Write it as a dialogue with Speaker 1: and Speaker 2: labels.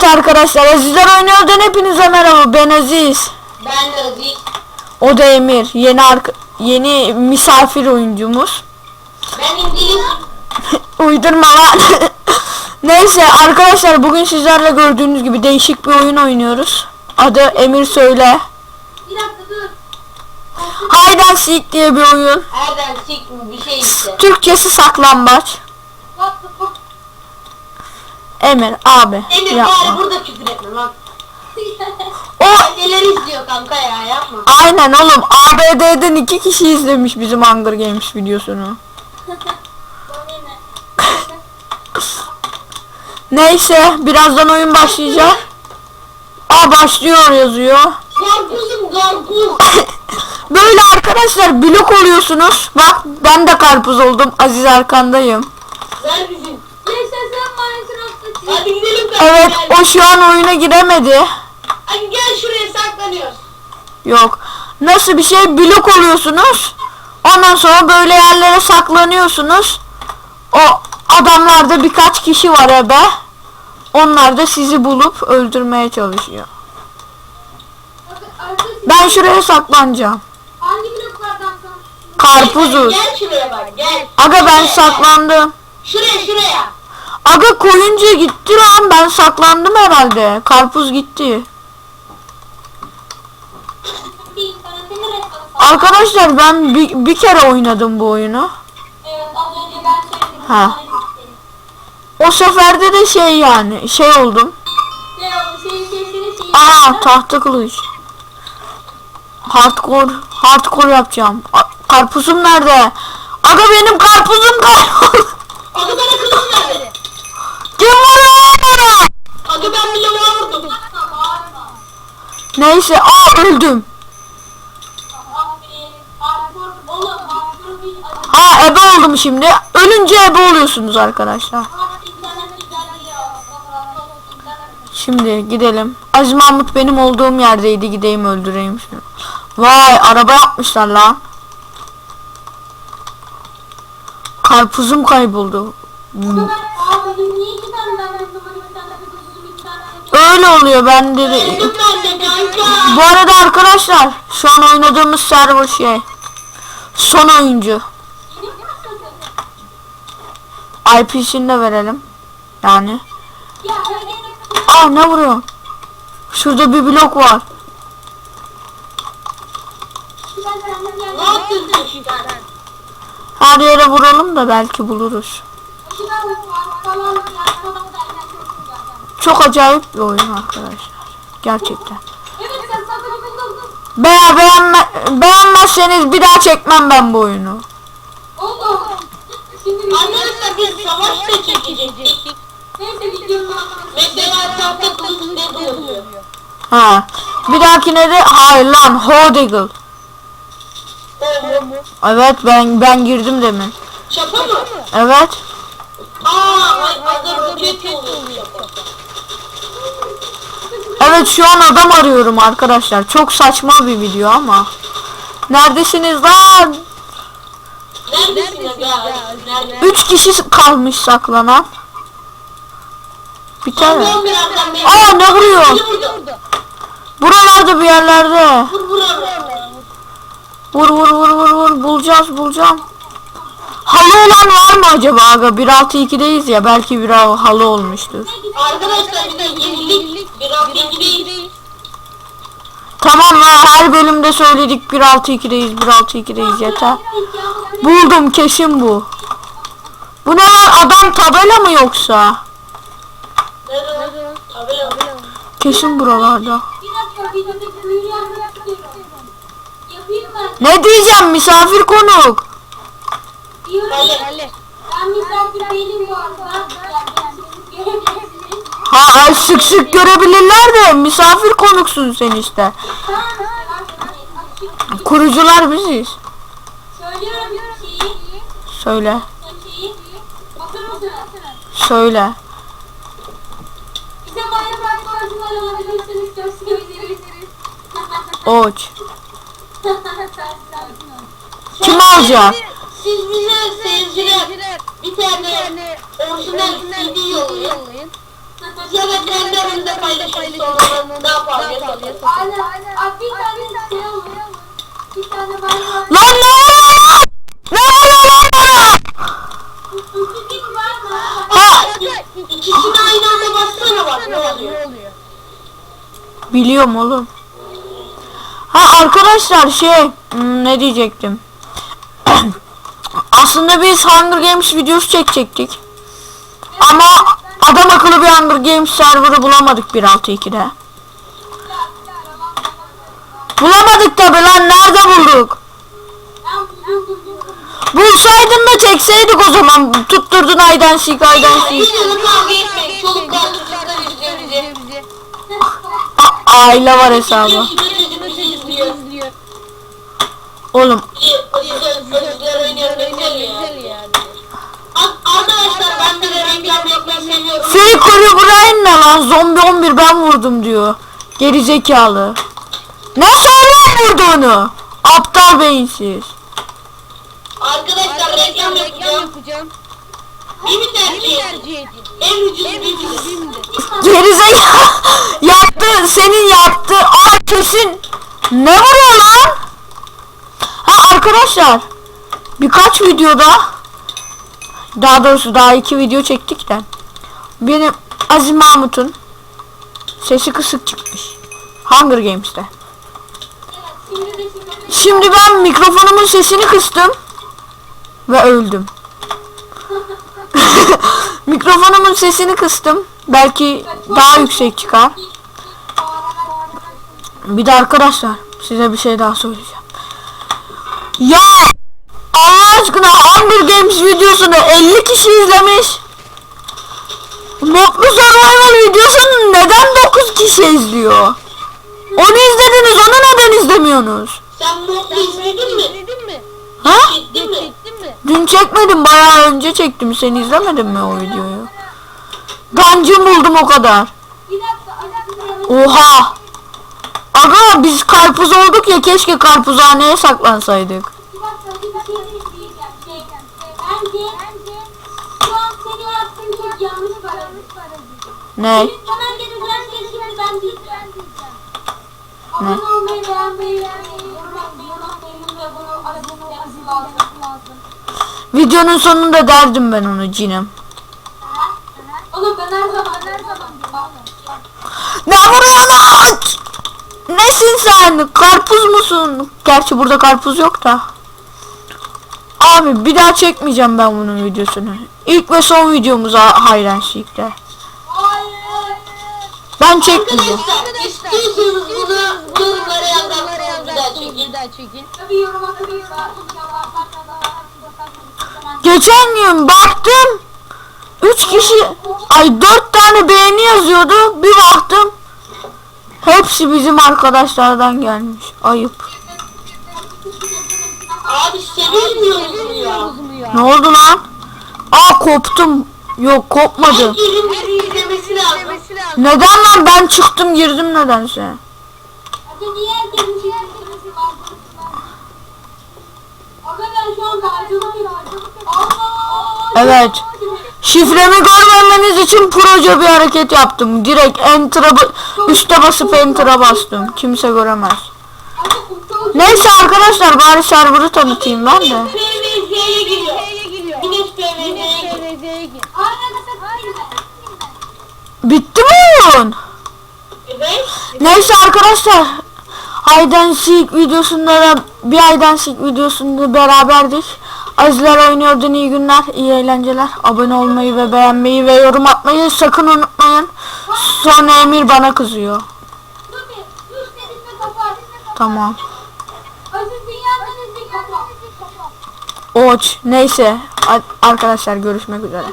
Speaker 1: Evet arkadaşlar Azizler Oynuyor'dan hepinize merhaba ben Aziz.
Speaker 2: Ben de Aziz.
Speaker 1: O da Emir yeni arka- yeni misafir oyuncumuz.
Speaker 2: Ben İngiliz.
Speaker 1: Uydurma lan. Neyse arkadaşlar bugün sizlerle gördüğünüz gibi değişik bir oyun oynuyoruz. Adı Emir Söyle.
Speaker 2: Bir dakika dur.
Speaker 1: And Seek diye bir oyun.
Speaker 2: Nereden sik bir şey işte.
Speaker 1: Türkçesi saklambaç. Emir abi
Speaker 2: Emir
Speaker 1: yapma.
Speaker 2: bari burada küfür etme lan.
Speaker 1: O
Speaker 2: Neler izliyor kanka ya yapma.
Speaker 1: aynen oğlum ABD'den iki kişi izlemiş bizim Hunger Games videosunu. Neyse birazdan oyun başlayacak. Aa başlıyor yazıyor.
Speaker 2: Karpuzum karpuz.
Speaker 1: Böyle arkadaşlar blok oluyorsunuz. Bak ben de karpuz oldum. Aziz arkandayım.
Speaker 2: Ver bizim. Hadi gidelim kanka.
Speaker 1: Evet
Speaker 2: gel.
Speaker 1: o şu an oyuna giremedi.
Speaker 2: Hadi gel şuraya saklanıyoruz.
Speaker 1: Yok. Nasıl bir şey blok oluyorsunuz. Ondan sonra böyle yerlere saklanıyorsunuz. O adamlarda birkaç kişi var ebe. Onlar da sizi bulup öldürmeye çalışıyor. Ben şuraya saklanacağım.
Speaker 3: Hangi bloklardan?
Speaker 1: Karpuzuz.
Speaker 2: Gel şuraya bak gel.
Speaker 1: Aga ben saklandım.
Speaker 2: Şuraya şuraya.
Speaker 1: Aga koyunca gitti lan ben saklandım herhalde. Karpuz gitti. Arkadaşlar ben bir, bir kere oynadım bu oyunu. Ha. O seferde de şey yani şey oldum. Aa tahta kılıç. Hardcore hardcore yapacağım. Karpuzum nerede? Aga benim karpuzum kayboldu.
Speaker 2: Aga bana kılıç nerede?
Speaker 1: Kim vuruyor bana?
Speaker 2: Aga ben bir lavuğa vurdum.
Speaker 1: Neyse aa öldüm. Ha ebe oldum şimdi. Ölünce ebe oluyorsunuz arkadaşlar. Şimdi gidelim. Aziz Mahmut benim olduğum yerdeydi. Gideyim öldüreyim şunu. Vay araba yapmışlar lan. Karpuzum kayboldu. Hmm. Öyle oluyor
Speaker 2: ben de.
Speaker 1: Bu arada arkadaşlar şu an oynadığımız server şey. Son oyuncu. IP'sini de verelim. Yani. Aa ne vuruyor? Şurada bir blok var. Her yere vuralım da belki buluruz. Çok acayip bir oyun arkadaşlar. Gerçekten. Beğen, beğenme, beğenmezseniz bir daha çekmem ben bu oyunu.
Speaker 2: Arkadaşlar biz savaş da çekecektik. Mesela tahta kılıç ne?
Speaker 1: Ha. Bir dahakine de hayır lan
Speaker 2: mu?
Speaker 1: Evet ben ben girdim demin.
Speaker 2: Şaka mı?
Speaker 1: Evet.
Speaker 2: Aa, oluyor.
Speaker 1: Evet şu an adam arıyorum arkadaşlar. Çok saçma bir video ama. Neredesiniz lan?
Speaker 2: Neredesin aga? Nerede?
Speaker 1: Üç kişi kalmış saklanan. Bir tane. Aa ne vuruyor? Buralarda bir yerlerde.
Speaker 2: Vur vur
Speaker 1: vur vur vur. Bulacağız bulacağım. Halı olan var mı acaba aga? 1.6.2'deyiz ya. Belki bir halı olmuştur.
Speaker 2: Arkadaşlar bir de yenilik. Bir hafta gideyiz.
Speaker 1: Tamam lan her bölümde söyledik 1.6.2'deyiz 1.6.2'deyiz yeter. Buldum kesin bu. Bu ne lan adam tabela mı yoksa? Kesin buralarda. Ne diyeceğim misafir konuk.
Speaker 3: Diyorum
Speaker 2: Hadi.
Speaker 3: ki ben misafir değilim bu arada. Görebilirsiniz.
Speaker 1: Ha ay sık sık görebilirler de misafir konuksun sen işte. Kurucular biziz. Söyle. Söyle. Oç. Kim alacak?
Speaker 2: Siz bize seyirciler bir tane orijinal CD yollayın. Bize de kendi
Speaker 3: Bizde paylaşırız sonra daha fazla yaparız.
Speaker 2: Aynen aynen. Abi bir tane şey olur. Bir tane ben var.
Speaker 1: Lan ne oluyor? Ne oluyor lan bana?
Speaker 2: Üçüncü var mı?
Speaker 1: Ha
Speaker 3: İkisini aynı anda bassana bak ne oluyor.
Speaker 1: biliyorum oğlum. Ha arkadaşlar şey hmm, ne diyecektim? Aslında biz Hunger Games videosu çekecektik. Ama adam akıllı bir Hunger Games serverı bulamadık 1.6.2'de. Bulamadık tabi lan nerede bulduk? Bulsaydın da çekseydik o zaman. Tutturdun aydan sik aydan sik. Aile var hesabı. Oğlum lan? Zombi 11 ben vurdum diyor. Geri zekalı. Ne söylüyor vurduğunu? Aptal beyinsiz.
Speaker 3: Arkadaşlar reklam yapacağım. Bir mi tercih edin? En ucuz bir
Speaker 1: Geri zekalı. yaptı senin yaptı. Aa kesin. Ne vuruyor lan? Ha arkadaşlar. Birkaç videoda daha doğrusu daha iki video çektik de benim Aziz Mahmut'un sesi kısık çıkmış. Hunger Games'te.
Speaker 2: Şimdi
Speaker 1: ben mikrofonumun sesini kıstım ve öldüm. mikrofonumun sesini kıstım. Belki daha yüksek çıkar. Bir de arkadaşlar size bir şey daha söyleyeceğim. Ya Allah aşkına Hunger Games videosunu 50 kişi izlemiş. Mutlu Survival videosunu neden 9 kişi izliyor? Onu izlediniz onu neden izlemiyorsunuz?
Speaker 3: Sen Mutlu izledin mi?
Speaker 1: Ha?
Speaker 3: Çektin mi?
Speaker 1: Dün çekmedim bayağı önce çektim. Sen izlemedin mi o videoyu? Dungeon buldum o kadar. Oha! Aga biz karpuz olduk ya keşke karpuzhaneye saklansaydık.
Speaker 2: Bence, bence şu an senin yaptığın çok yanlış.
Speaker 1: Ne?
Speaker 2: Yapması lazım.
Speaker 1: Videonun sonunda derdim ben onu cinim. Ne vuruyor lan? Nesin sen? Karpuz musun? Gerçi burada karpuz yok da. Abi bir daha çekmeyeceğim ben bunun videosunu. İlk ve son videomuz Hayran.
Speaker 2: Hayır.
Speaker 1: Ben çekmeyeceğim. Geçen gün baktım 3 kişi ay 4 tane beğeni yazıyordu. Bir baktım hepsi bizim arkadaşlardan gelmiş. Ayıp.
Speaker 3: Abi sevilmiyoruz mu ya?
Speaker 1: Ne oldu lan? Aa koptum. Yok kopmadı.
Speaker 3: Herkesin bizi izlemesi lazım.
Speaker 1: Neden lan ben çıktım girdim nedense.
Speaker 2: Hadi niye herkesin şey ben şu. Allah!
Speaker 1: Evet. Şifremi görmemeniz için proje bir hareket yaptım. Direkt enter'a ba- üste basıp enter'a bastım. Kimse göremez. Neyse arkadaşlar bari server'ı tanıtayım ben de.
Speaker 3: PVZ'ye giriyor. Güneş PVZ'ye giriyor.
Speaker 1: Bitti mi oyun? Neyse arkadaşlar. Aydan Seek videosunda da bir Aydan Seek videosunda beraberdik. Azizler oynuyordun iyi günler, iyi eğlenceler. Abone olmayı ve beğenmeyi ve yorum atmayı sakın unutmayın. Sonra Emir bana kızıyor. Tamam. Oç. Neyse. Arkadaşlar görüşmek üzere.